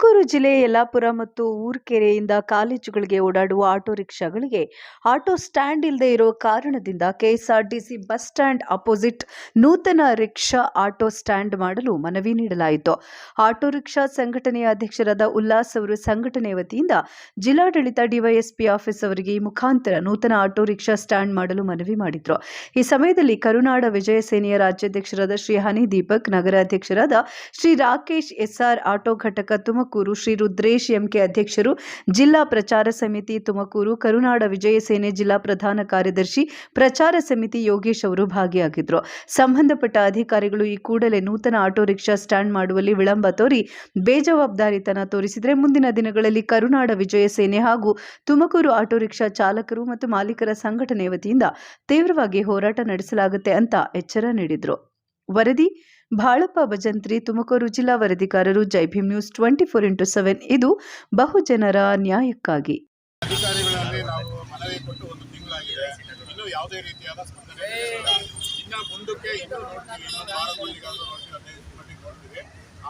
ತುಮಕೂರು ಜಿಲ್ಲೆಯ ಯಲ್ಲಾಪುರ ಮತ್ತು ಊರ್ಕೆರೆಯಿಂದ ಕಾಲೇಜುಗಳಿಗೆ ಓಡಾಡುವ ಆಟೋ ರಿಕ್ಷಾಗಳಿಗೆ ಆಟೋ ಸ್ಟ್ಯಾಂಡ್ ಇಲ್ಲದೆ ಇರೋ ಕಾರಣದಿಂದ ಕೆಎಸ್ಆರ್ಟಿಸಿ ಬಸ್ ಸ್ಟ್ಯಾಂಡ್ ಅಪೋಸಿಟ್ ನೂತನ ರಿಕ್ಷಾ ಆಟೋ ಸ್ಟ್ಯಾಂಡ್ ಮಾಡಲು ಮನವಿ ನೀಡಲಾಯಿತು. ಆಟೋ ರಿಕ್ಷಾ ಸಂಘಟನೆಯ ಅಧ್ಯಕ್ಷರಾದ ಉಲ್ಲಾಸ್ ಅವರು ಸಂಘಟನೆ ವತಿಯಿಂದ ಜಿಲ್ಲಾಡಳಿತ ಡಿವೈಎಸ್ಪಿ ಆಫೀಸ್ ಅವರಿಗೆ ಈ ಮುಖಾಂತರ ನೂತನ ಆಟೋ ರಿಕ್ಷಾ ಸ್ಟ್ಯಾಂಡ್ ಮಾಡಲು ಮನವಿ ಮಾಡಿದರು. ಈ ಸಮಯದಲ್ಲಿ ಕರುನಾಡ ವಿಜಯ ಸೇನೆಯ ರಾಜ್ಯಾಧ್ಯಕ್ಷರಾದ ಶ್ರೀ ಹನಿ ದೀಪಕ್, ನಗರಾಧ್ಯಕ್ಷರಾದ ಶ್ರೀ ರಾಕೇಶ್ ಎಸ್ಆರ್ ಆಟೋ ಘಟಕ ತುಮಕೂರು ಶ್ರೀ ರುದ್ರೇಶ್ ಎಂಕೆ ಅಧ್ಯಕ್ಷರು, ಜಿಲ್ಲಾ ಪ್ರಚಾರ ಸಮಿತಿ ತುಮಕೂರು, ಕರುನಾಡ ವಿಜಯಸೇನೆ ಜಿಲ್ಲಾ ಪ್ರಧಾನ ಕಾರ್ಯದರ್ಶಿ, ಪ್ರಚಾರ ಸಮಿತಿ ಯೋಗೇಶ್ ಅವರು ಭಾಗಿಯಾಗಿದ್ದರು ಸಂಬಂಧಪಟ್ಟ ಅಧಿಕಾರಿಗಳು ಈ ಕೂಡಲೇ ನೂತನ ಆಟೋ ರಿಕ್ಷಾ ಸ್ಟ್ಯಾಂಡ್ ಮಾಡುವಲ್ಲಿ ವಿಳಂಬ ತೋರಿ, ಬೇಜವಾಬ್ದಾರಿತನ ತೋರಿಸಿದರೆ ಮುಂದಿನ ದಿನಗಳಲ್ಲಿ ಕರುನಾಡ ವಿಜಯಸೇನೆ ಹಾಗೂ ತುಮಕೂರು ಆಟೋ ರಿಕ್ಷಾ ಚಾಲಕರು ಮತ್ತು ಮಾಲೀಕರ ಸಂಘಟನೆ ವತಿಯಿಂದ ತೀವ್ರವಾಗಿ ಹೋರಾಟ ನಡೆಸಲಾಗುತ್ತೆ ಅಂತ ಎಚ್ಚರ ನೀಡಿದರು. ವರದಿ ಬಾಳಪ್ಪ ಭಜಂತ್ರಿ ತುಮಕೂರು ಜಿಲ್ಲಾ ವರದಿಗಾರರು Jai Bhim news twenty four into seven. ಇದು ಬಹುಜನರ ನ್ಯಾಯಕ್ಕಾಗಿ.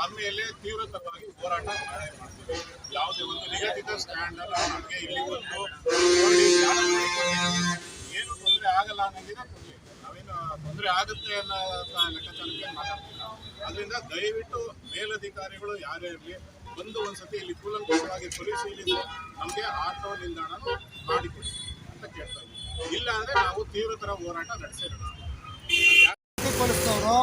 ಆಮೇಲೆ ತೀವ್ರತರವಾಗಿ ಹೋರಾಟ ಯಾವುದೇ ಒಂದು ನಿಗದಿತ ಸ್ಟ್ಯಾಂಡ್ ಅಲ್ಲ. ಇಲ್ಲಿ ಒಂದು ಏನು ತೊಂದರೆ ಆಗಲ್ಲ ತೊಂದರೆ ಆಗುತ್ತೆ ಅನ್ನೋ ಲೆಕ್ಕಾಚಾರಕ್ಕೆ ಮಾತಾಡ್ತಿಲ್ಲ. ಅದರಿಂದ ದಯವಿಟ್ಟು ಮೇಲಧಿಕಾರಿಗಳು ಯಾರೇ ಇರಲಿ, ಬಂದು ಒಂದ್ಸತಿ ಇಲ್ಲಿ ಕೂಲಂಕುಷವಾಗಿ ಪರಿಶೀಲಿಸಿ ನಮಗೆ ಆಟೋ ನಿಲ್ದಾಣ ಮಾಡಿಕೊಡಿ ಅಂತ ಕೇಳ್ತಾ ಇದ್ದೀವಿ ಇಲ್ಲ ಅಂದ್ರೆ ನಾವು ತೀವ್ರತರ ಹೋರಾಟ ನಡೆಸೇ ನಡೆಸ್ತೀವಿ ಪೊಲೀಸ್ನವರು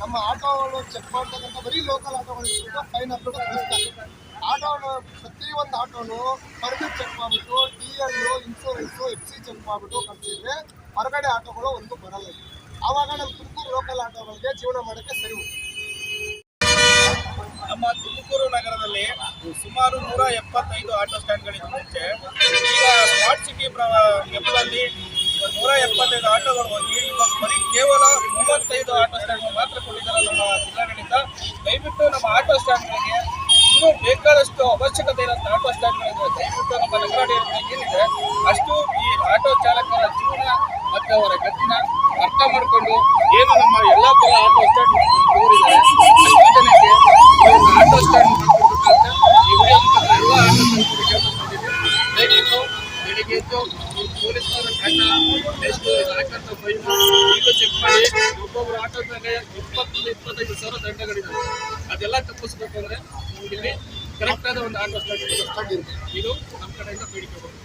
ನಮ್ಮ ಆಟೋಗಳು ಚೆಕ್ ಮಾಡ್ತಕ್ಕಂಥ ಬರೀ ಲೋಕಲ್ ಆಟೋಗಳು ಫೈನ್ ಹಾಕ್ಬಿಟ್ಟು ಕಳಿಸ್ತಾರೆ. ಪ್ರತಿ ಒಂದು ಆಟೋನು ಪರ್ಮಿಟ್ ಚೆಕ್ ಮಾಡಿಬಿಟ್ಟು D L insurance F C check ಮಾಡಿಬಿಟ್ಟು ಕಳಿಸಿದ್ರೆ ಹೊರಗಡೆ ಆಟೋಗಳು ಒಂದು ಬರಲ್ಲ. ಆವಾಗ ನಮ್ಮ ತುಮಕೂರು ಲೋಕಲ್ ಆಟೋಗಳಿಗೆ ಜೀವನ ಮಾಡಕ್ಕೆ ಸರಿ ನಮ್ಮ ತುಮಕೂರು ನಗರದಲ್ಲಿ ಸುಮಾರು ನೂರ ಎಪ್ಪತ್ತೈದು ಆಟೋ ಸ್ಟ್ಯಾಂಡ್ಗಳಿದ್ದು ಮುಂಚೆ. ಈಗ ಸ್ಮಾರ್ಟ್ ಸಿಟಿ ಎಂಬಲ್ಲಿ ನೂರ ಎಪ್ಪತ್ತೈದು ಆಟೋಗಳು ಹೋಗಿ ಇವಾಗ ಬರೀ ಕೇವಲ ಮೂವತ್ತೈದು ಆಟೋ ಸ್ಟ್ಯಾಂಡ್ ಮಾತ್ರ ಕೊಟ್ಟಿದ್ದಾರೆ ನಮ್ಮ ಜಿಲ್ಲಾಡಳಿತ. ದಯವಿಟ್ಟು ನಮ್ಮ ಆಟೋ ಸ್ಟ್ಯಾಂಡ್ಗಳಿಗೆ ಇನ್ನೂ ಬೇಕಾದಷ್ಟು ಅವಶ್ಯಕತೆ ಇರೋಂಥ ಆಟೋ ಸ್ಟ್ಯಾಂಡ್ಗಳಿದೆ ದಯವಿಟ್ಟು ನಮ್ಮ ನಗರಾಡಳಿತ ಏನಿದೆ ಅಷ್ಟು ಈ ಆಟೋ ಚಾಲಕರ ಜೀವನ ಮತ್ತು ಅವರ ಗತಿನ ಅರ್ಥ ಮಾಡಿಕೊಂಡು ಏನು ನಮ್ಮ ಯಲ್ಲಾಪುರ ಆಟೋ ಸ್ಟ್ಯಾಂಡ್ ಹುಡುಗರಿದ್ದಾರೆ ಅಷ್ಟು ಜನಕ್ಕೆ ಈ ಒಂದು ಆಟೋ ಸ್ಟ್ಯಾಂಡ್ ಮಾಡ್ಕೊಡ್ಬೇಕಂತ ಈ ವಿಡಿಯೋ ಮುಖಾಂತರ ಎಲ್ಲ ಆಟೋ ಚಾಲಕರಿಗೆ ಕೇಳ್ಕೊಳ್ತಿದ್ದೀನಿ ದಯವಿಟ್ಟು ಈ ಪೊಲೀಸ್ನವರ ಕಣ್ಣ ಎಷ್ಟು ಇದಾಕಂತ ಫೈನ್ ಈಗ ಚೆಕ್ ಮಾಡಿ ಒಬ್ಬೊಬ್ಬರು ಆಟೋದಾಗ ಇಪ್ಪತ್ತರಿಂದ ಇಪ್ಪತ್ತೈದು ಸಾವಿರ ದಂಡಗಳಿದ್ದಾವೆ ಅದೆಲ್ಲ ತಪ್ಪಿಸ್ಬೇಕು ಅಂದ್ರೆ ನಮ್ಗೆ ಇಲ್ಲಿ ಕರೆಕ್ಟ್ ಆದ ಒಂದು ಆಟೋ ಸ್ಟಾರ್ಟ್ ಇದು ನಮ್ಮ ಕಡೆಯಿಂದ ಬೇಡಿಕೆ ಬರುತ್ತೆ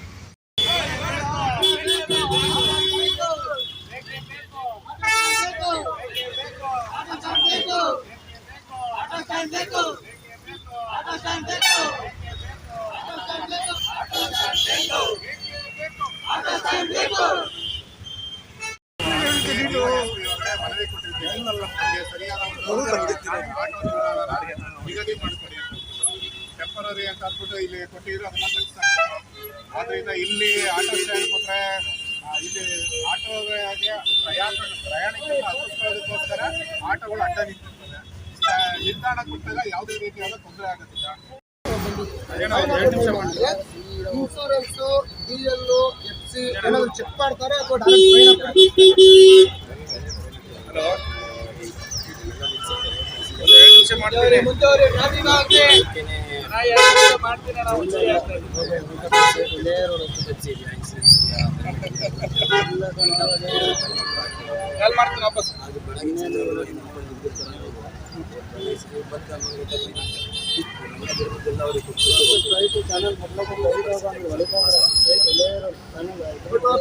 ಅವರಿಗೆ ಮನವಿ ಕೊಟ್ಟಿದ್ದೀವಿ ನಮಗೆ ಸರಿಯಾದ ನಿಗದಿ ಮಾಡಿಕೊಡಿ ಟೆಂಪರರಿ ಅಂತ ಅಂದ್ಬಿಟ್ಟು ಇಲ್ಲಿ ಕೊಟ್ಟಿದ್ರು ಅದನ್ನ ತೆಗೆಸ್ತಾರೆ ಆದ್ರಿಂದ ಇಲ್ಲಿ ಆಟೋ ಸ್ಟ್ಯಾಂಡ್ ಕೊಟ್ರೆ ಆ, ಇಲ್ಲಿ ಆಟೋಗೆ ಪ್ರಯಾಣ ಪ್ರಯಾಣಿಕರನ್ನ ಹತ್ತಿಸ್ಕೊಳ್ಳೋದಕ್ಕೋಸ್ಕರ ಆಟೋಗಳು ಅಡ್ಡ ನಿಂತಿರ್ತದೆ ನಿಲ್ದಾಣ ಕೊಟ್ಟಾಗ ಯಾವುದೇ ರೀತಿಯಾದ ತೊಂದರೆ ಆಗೋದಿಲ್ಲ. ಅದೇನೋ ಒಂದು ಎರಡು ನಿಮಿಷ ಮಾಡಿ insurance D L F C ಏನಾದ್ರು ಚೆಕ್ ಮಾಡ್ತಾರೆ ಅಥವಾ ಡೈರೆಕ್ಟ್ ಫೈನ್ ಹಾಕ್ತಾರೆ ಹಲೋ ಒಂದು ಎರಡು ನಿಮಿಷ ಮಾಡ್ತೀನಿ ಮುಂಚೆ ನಾ ಎರಡು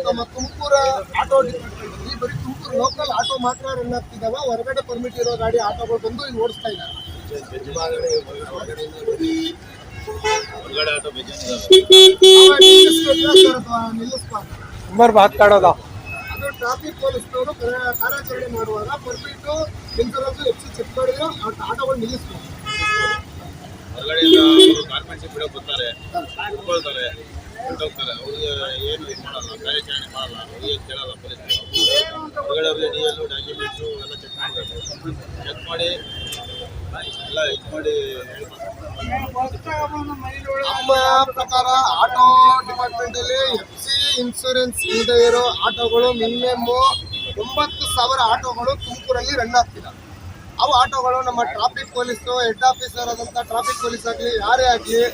ನಮ್ಮ ತುಮಕೂರು ಆಟೋ ಡಿಪಾರ್ಟ್ಮೆಂಟ್ ಬರಿ ಬರೀ ತುಮಕೂರು ಲೋಕಲ್ ಆಟೋ ಮಾತ್ರ ರನ್ ಆಗ್ತಿದ್ದಾವ ಹೊರಗಡೆ ಪರ್ಮಿಟ್ ಇರೋ ಗಾಡಿ ಆಟೋಗಳು ಬಂದು ಇಲ್ಲಿ ಓಡಿಸ್ತಾ ನಿಲ್ಲಿಸ್ಬಾರ್ದು? ನಂಬರ್ ಮಾತಾಡೋದ. ಅದು ಟ್ರಾಫಿಕ್ ಪೊಲೀಸ್ನವರು ಕಾರ್ಯ- ಕಾರ್ಯಾಚರಣೆ ಮಾಡುವಾಗ ಪರ್ಮಿಟ್ ಇನ್ಸೂರೆನ್ಸ್ ಸಿ ಚೆಕ್ ಮಾಡಿದ್ರೆ ಆಟೋಗಳು ನಿಲ್ಲಿಸ್ತಾರೆ ಹೊರಗಡೆಯಿಂದ ಗಾರ್ಮೆಂಟ್ಸ್ ಬಿಡೋ ಬರ್ತಾರೆ ಕುತ್ಕೊಳ್ತಾರೆ. ಹೊರಟೋಗ್ತಾರೆ ಅವ್ರಿಗೆ ಏನು ಇದು ಮಾಡಲ್ಲ, ಕಾರ್ಯಾಚರಣೆ ಮಾಡಲ್ಲ, ಅವ್ರಿಗೆ ಕೇಳಲ್ಲ ಪೊಲೀಸ್ ಹೊರಗಡೆ ಡಿ ಎಲ್ ಡಾಕ್ಯುಮೆಂಟ್ಸು ಎಲ್ಲ ಚೆಕ್ ಮಾಡಬೇಕು. ಚೆಕ್ ಮಾಡಿ, ಎಲ್ಲ ಇದು ಮಾಡಿ ನಮ್ಮ ಪ್ರಕಾರ ಆಟೋ ಡಿಪಾರ್ಟ್ಮೆಂಟ್ ಅಲ್ಲಿ ಎಫ್ ಸಿ ಇನ್ಸೂರೆನ್ಸ್ ಇಲ್ಲದೆ ಇರೋ ಆಟೋಗಳು ಮಿನಿಮಮ್ ಒಂಬತ್ತು ಸಾವಿರ ಆಟೋಗಳು ತುಮಕೂರಲ್ಲಿ ರನ್ ಆಗ್ತಿದೆ. ಅವು ಆಟೋಗಳು ನಮ್ಮ ಟ್ರಾಫಿಕ್ ಪೊಲೀಸ್ ಹೆಡ್ ಆಫೀಸರ್ ಆದಂತ ಟ್ರಾಫಿಕ್ ಪೊಲೀಸ್ ಆಗಲಿ ಯಾರೇ ಆಗಲಿ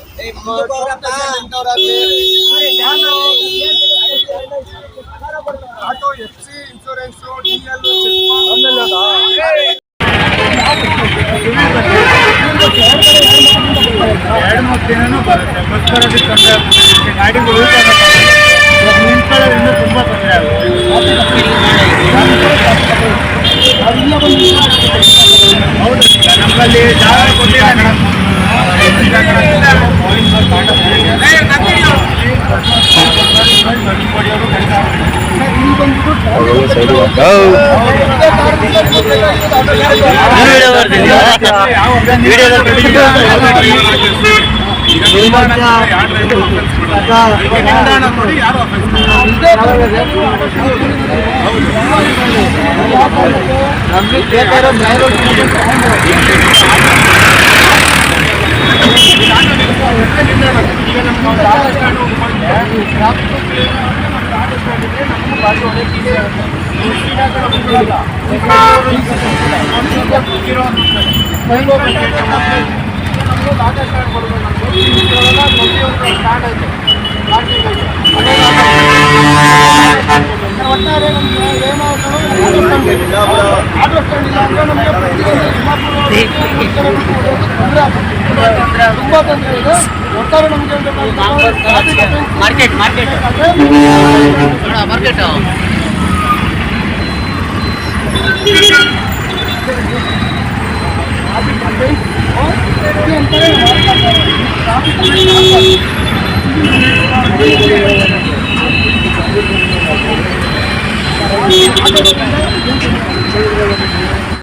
auto F C insurance D L ಕೆಲಸ ನಿಲ್ದಾಣ ನೋಡಿ ಯಾರು ಈಗ ನಮ್ಮ ಒಂದು ಆಟೋ ಸ್ಟ್ಯಾಂಡ್ ಹೋಗ್ಕೊಂಡೆ ಒಟ್ಟಾರೆ ನಮ್ಗೆ ಏನಾದ್ರು ಆಟೋ ಸ್ಟ್ಯಾಂಡ್ ಇಲ್ಲ ಅಂದ್ರೆ ನಮಗೆ ಪ್ರತಿಯೊಂದು ತುಂಬಾ ತೊಂದರೆ ಇದೆ ಒಟ್ಟಾರೆ ನಮಗೆ ಮಾರ್ಕೆಟ್ ಮಾರ್ಕೆಟ್ ಮಾರ್ಕೆಟ್ ಆಟೋ 你。